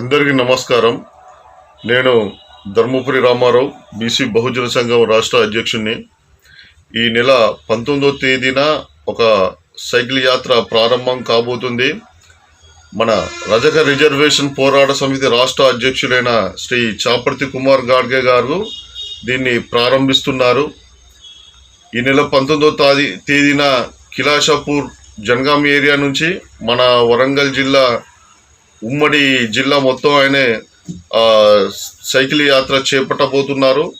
అందరికీ నమస్కారం. నేను ధర్మపురి రామారావు బీసీ బహుజన సంఘం రాష్ట్ర అధ్యక్షుడిని ఈ నెల పంతొమ్మిదో తేదీన ఒక సైకిల్ యాత్ర ప్రారంభం కాబోతుంది. మన రజక రిజర్వేషన్ పోరాట సమితి రాష్ట్ర అధ్యక్షులైన శ్రీ చాపర్తి కుమార్ గాడ్గే గారు దీన్ని ప్రారంభిస్తున్నారు. ఈ నెల పంతొమ్మిదో తాది తేదీన కిలాషాపూర్ జనగాం ఏరియా నుంచి మన వరంగల్ జిల్లా ఉమ్మడి జిల్లా మొత్తం ఆయనే సైకిల్ యాత్ర చేపట్టబోతున్నారు.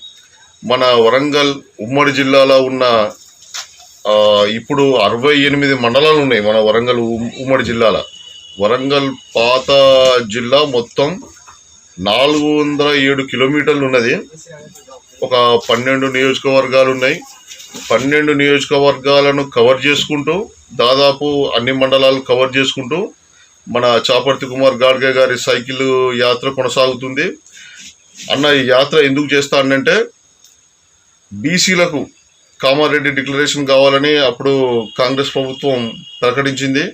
మన వరంగల్ ఉమ్మడి జిల్లాలో ఉన్న ఇప్పుడు అరవై ఎనిమిది మండలాలు ఉన్నాయి మన వరంగల్ ఉమ్మడి జిల్లాలో. వరంగల్ పాత జిల్లా మొత్తం నాలుగు వందల ఏడు కిలోమీటర్లు ఉన్నది. ఒక పన్నెండు నియోజకవర్గాలు ఉన్నాయి. పన్నెండు నియోజకవర్గాలను కవర్ చేసుకుంటూ దాదాపు అన్ని మండలాలు కవర్ చేసుకుంటూ మన చాపర్తి కుమార్ గాడ్గే గారి సైకిల్ యాత్ర కొనసాగుతుంది. అన్న ఈ యాత్ర ఎందుకు చేస్తానంటే బీసీలకు కామారెడ్డి డిక్లరేషన్ కావాలని అప్పుడు కాంగ్రెస్ ప్రభుత్వం ప్రకటించింది.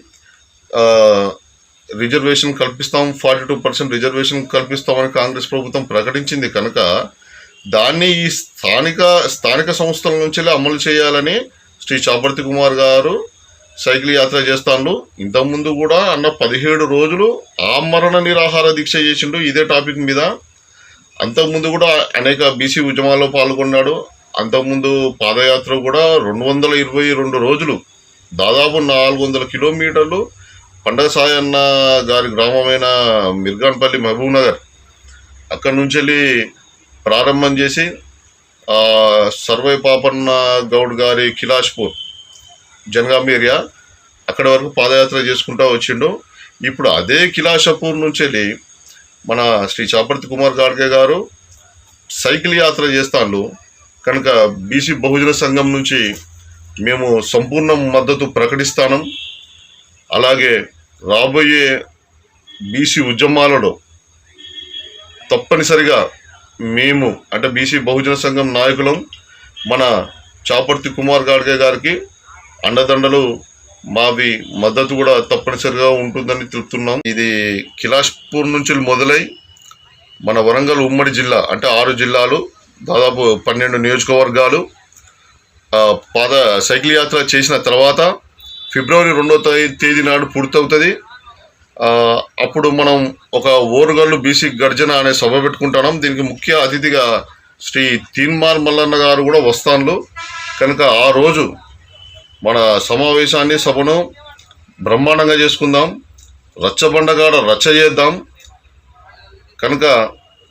రిజర్వేషన్ కల్పిస్తాం ఫార్టీ టూ పర్సెంట్ రిజర్వేషన్ కల్పిస్తామని కాంగ్రెస్ ప్రభుత్వం ప్రకటించింది కనుక దాన్ని ఈ స్థానిక స్థానిక సంస్థల నుంచి అమలు చేయాలని శ్రీ చాపర్తి కుమార్ గారు సైకిల్ యాత్ర చేస్తాను ఇంతకుముందు కూడా అన్న పదిహేడు రోజులు ఆమరణ నిరాహార దీక్ష చేసిండు ఇదే టాపిక్ మీద. అంతకుముందు కూడా అనేక బీసీ ఉద్యమాల్లో పాల్గొన్నాడు. అంతకుముందు పాదయాత్ర కూడా రెండు వందల ఇరవై రెండు రోజులు. దాదాపు నాలుగు వందల కిలోమీటర్లు పండగ సాయన్న గారి గ్రామమైన మిర్గాన్పల్లి మహబూబ్ నగర్ అక్కడి నుంచి వెళ్ళి ప్రారంభం చేసి సర్వే పాపన్న గౌడ్ గారి కిలాష్పూర్ జనగామ ఏరియా అక్కడ వరకు పాదయాత్ర చేసుకుంటూ వచ్చిండు. ఇప్పుడు అదే కిలాషపూర్ నుంచి వెళ్ళి మన శ్రీ చాపర్తి కుమార్ గాడ్గే గారు సైకిల్ యాత్ర చేస్తాను కనుక బీసీ బహుజన సంఘం నుంచి మేము సంపూర్ణ మద్దతు ప్రకటిస్తాను. అలాగే రాబోయే బీసీ ఉద్యమాలలో తప్పనిసరిగా మేము అంటే బీసీ బహుజన సంఘం నాయకులం మన చాపర్తి కుమార్ గాడ్గే గారికి అండదండలు మావి మద్దతు కూడా తప్పనిసరిగా ఉంటుందని చెప్తున్నాం. ఇది కిలాష్పూర్ నుంచి మొదలై మన వరంగల్ ఉమ్మడి జిల్లా అంటే ఆరు జిల్లాలు దాదాపు పన్నెండు నియోజకవర్గాలు పాద సైకిల్ యాత్ర చేసిన తర్వాత ఫిబ్రవరి రెండో తేదీ నాడు పూర్తవుతుంది. అప్పుడు మనం ఒక ఓరుగల్లు బీసీ గర్జన అనే సభ పెట్టుకుంటున్నాం. దీనికి ముఖ్య అతిథిగా శ్రీ తీన్మార్ మల్లన్న గారు కూడా వస్తాను కనుక ఆ రోజు మన సమావేశాన్ని సభను బ్రహ్మాండంగా చేసుకుందాం. రచ్చబండగాడ రచ్చ చేద్దాం. కనుక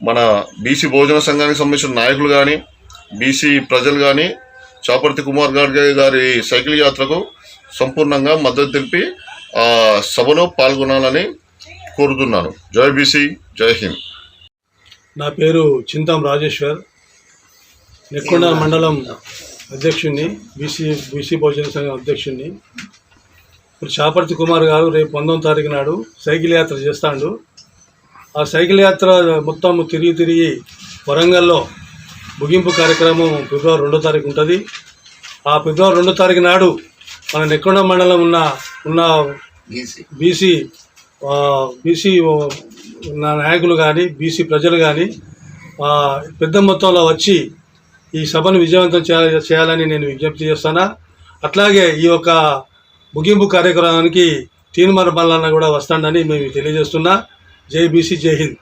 మన బీసీ భోజన సంఘానికి సంబంధించిన నాయకులు కానీ బీసీ ప్రజలు కానీ చాపర్తి కుమార్ గారి గారి సైకిల్ యాత్రకు సంపూర్ణంగా మద్దతు తెలిపి ఆ సభలో పాల్గొనాలని కోరుతున్నాను. జై బీసీ జై హింద్. నా పేరు చింతం రాజేశ్వర్. నెక్కొండ మండలం అధ్యక్షుడిని బీసీ బీసీ బహుజన సంఘం అధ్యక్షుడిని ఇప్పుడు చాపర్తి కుమార్ గారు రేపు పంతొమ్మిది తారీఖు నాడు సైకిల్ యాత్ర చేస్తాడు. ఆ సైకిల్ యాత్ర మొత్తం తిరిగి తిరిగి వరంగల్లో ముగింపు కార్యక్రమం ఫిబ్రవరి రెండో తారీఖు ఉంటుంది. ఆ ఫిబ్రవరి రెండో తారీఖు నాడు మన నెక్కొండ మండలం ఉన్న ఉన్న బీసీ బీసీ నాయకులు కానీ బీసీ ప్రజలు కానీ పెద్ద మొత్తంలో వచ్చి ఈ సభను విజయవంతం చేయాలని నేను విజ్ఞప్తి చేస్తానా అట్లాగే ఈ యొక్క ముగింపు కార్యక్రమానికి తీర్మాన మల్లన్న కూడా వస్తాడని మేము తెలియజేస్తున్నా. జై బీసీ జై హింద్.